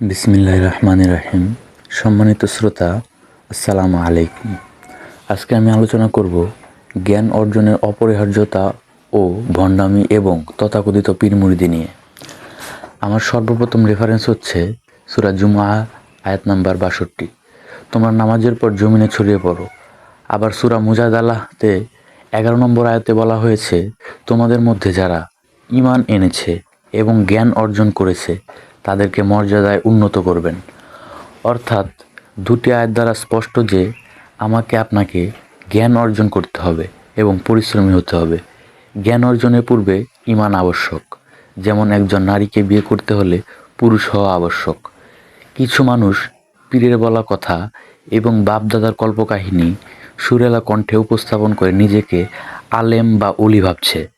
বিসমিল্লাহ রহমান রাহিম সম্মানিত শ্রোতা, আসসালামু আলাইকুম। আজকে আমি আলোচনা করব জ্ঞান অর্জনের অপরিহার্যতা ও ভণ্ডামি এবং তথাকথিত পীরমুরিদি নিয়ে। আমার সর্বপ্রথম রেফারেন্স হচ্ছে সুরা জুমা আয়াত নাম্বার বাষট্টি। তোমার নামাজের পর জমিনে ছড়িয়ে পড়ো। আবার সুরা মুজাদালাহতে এগারো নম্বর আয়াতে বলা হয়েছে, তোমাদের মধ্যে যারা ইমান এনেছে এবং জ্ঞান অর্জন করেছে তাদেরকে মর্যাদায় উন্নত করবেন। অর্থাৎ দুটি আয়ের দ্বারা স্পষ্ট যে আমাকে আপনাকে জ্ঞান অর্জন করতে হবে এবং পরিশ্রমী হতে হবে। জ্ঞান অর্জনের পূর্বে ইমান আবশ্যক। যেমন একজন নারীকে বিয়ে করতে হলে পুরুষ হওয়া আবশ্যক। কিছু মানুষ পীরের বলা কথা এবং বাপদাদার কল্পকাহিনী সুরেলা কণ্ঠে উপস্থাপন করে নিজেকে আলেম বা অলি ভাবছে।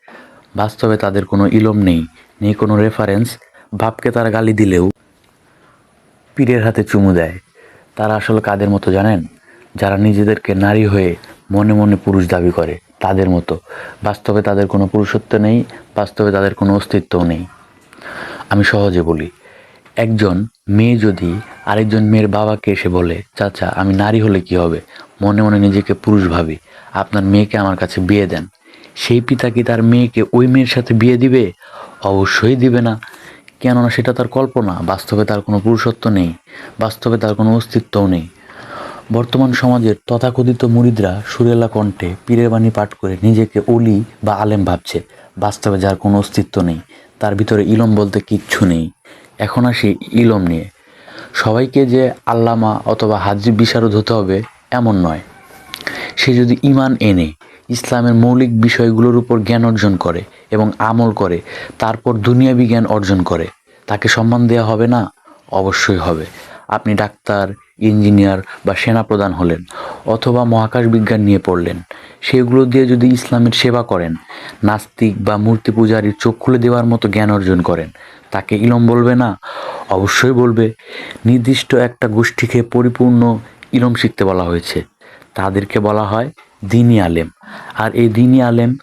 বাস্তবে তাদের কোনো ইলম নেই নেই কোনো রেফারেন্স বাপকে তারা গালি দিলেও পীরের হাতে চুমু দেয়। তারা আসলে কাদের মতো জানেন? যারা নিজেদেরকে নারী হয়ে মনে মনে পুরুষ দাবি করে, তাদের মতো। বাস্তবে তাদের কোনো পুরুষত্ব নেই, বাস্তবে তাদের কোনো অস্তিত্বও নেই। আমি সহজে বলি, একজন মেয়ে যদি আরেকজন মেয়ের বাবাকে এসে বলে, চাচা, আমি নারী হলে কি হবে? মনে মনে নিজেকে পুরুষ ভাবি। আপনার মেয়েকে আমার কাছে বিয়ে দেন। সেই পিতা কি তার মেয়েকে ওই মেয়ের সাথে বিয়ে দিবে? অবশ্যই দিবে না। কেননা সেটা তার কল্পনা। বাস্তবে তার কোনো পুরুষত্ব নেই, বাস্তবে তার কোনো অস্তিত্বও নেই। বর্তমান সমাজের তথাকথিত মুরিদরা সুরেলা কণ্ঠে পীরের বাণী পাঠ করে নিজেকে অলি বা আলেম ভাবছে। বাস্তবে যার কোনো অস্তিত্ব নেই, তার ভিতরে ইলম বলতে কিচ্ছু নেই। এখন আসি ইলম নিয়ে। সবাইকে যে আল্লামা অথবা হাজি বিশারদ হতে হবে এমন নয়। সে যদি ইমান এনে ইসলামের মৌলিক বিষয়গুলোর উপর জ্ঞান অর্জন করে এবং আমল করে, তারপর দুনিয়াবি জ্ঞান অর্জন করে। তাকে সম্মান দেওয়া হবে না? অবশ্যই হবে। আপনি ডাক্তার, ইঞ্জিনিয়ার বা সেনা সেনাপ্রধান হলেন অথবা মহাকাশ বিজ্ঞান নিয়ে পড়লেন। সেগুলো দিয়ে যদি ইসলামের সেবা করেন, নাস্তিক বা মূর্তি পূজারীর চোখ খুলে দেওয়ার মতো জ্ঞান অর্জন করেন, তাকে ইলম বলবে না? অবশ্যই বলবে। নির্দিষ্ট একটা গোষ্ঠীকে পরিপূর্ণ ইলম শিখতে বলা হয়েছে। তাদেরকে বলা হয় দিনী আলেম। আর এই দিনই আলেম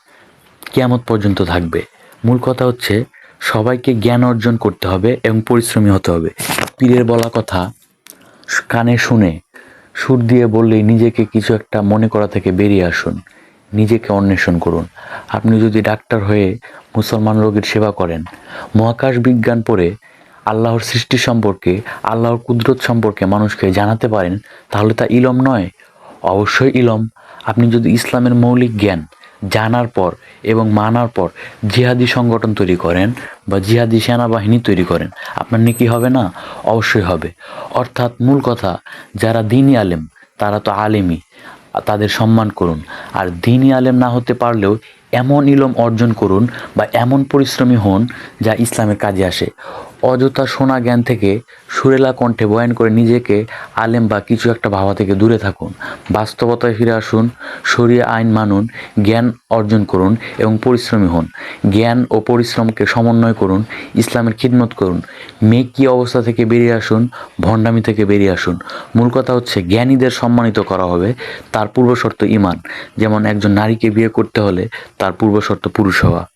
কেয়ামত পর্যন্ত থাকবে। মূল কথা হচ্ছে সবাইকে জ্ঞান অর্জন করতে হবে এবং পরিশ্রমী হতে হবে। পীরের বলা কথা কানে শুনে সুর দিয়ে বললেই নিজেকে কিছু একটা মনে করা থেকে বেরিয়ে আসুন। নিজেকে অন্বেষণ করুন। আপনি যদি ডাক্তার হয়ে মুসলমান রোগীর সেবা করেন, মহাকাশ বিজ্ঞান পড়ে আল্লাহর সৃষ্টি সম্পর্কে, আল্লাহর কুদরত সম্পর্কে মানুষকে জানাতে পারেন, তাহলে তা ইলম নয়। অবশ্যই ইলম। আপনি যদি ইসলামের মৌলিক জ্ঞান জানার পর এবং মানার পর জিহাদি সংগঠন তৈরি করেন বা জিহাদি সেনাবাহিনী তৈরি করেন, আপনার নাকি হবে না? অবশ্যই হবে। অর্থাৎ মূল কথা, যারা দিনই আলেম, তারা তো আলেমই। তাদের সম্মান করুন। আর দিনই আলেম না হতে পারলেও এমন ইলম অর্জন করুন বা এমন পরিশ্রমী হন যা ইসলামের কাজে আসে। অযথা শোনা জ্ঞান থেকে সুরেলা কণ্ঠে বয়ান করে নিজেকে আলেম বা কিছু একটা ভাবা থেকে দূরে থাকুন। বাস্তবতায় ফিরে আসুন সরিয়ে আইন মানুন, জ্ঞান অর্জন করুন এবং পরিশ্রমী হন। জ্ঞান ও পরিশ্রমকে সমন্বয় করুন, ইসলামের খিদমত করুন। মেয়ে কী অবস্থা থেকে বেরিয়ে আসুন, ভণ্ডামি থেকে বেরিয়ে আসুন। মূল কথা হচ্ছে জ্ঞানীদের সম্মানিত করা হবে, তার পূর্বশর্ত ইমান যেমন একজন নারীকে বিয়ে করতে হলে তার পূর্বশর্ত পুরুষ হওয়া।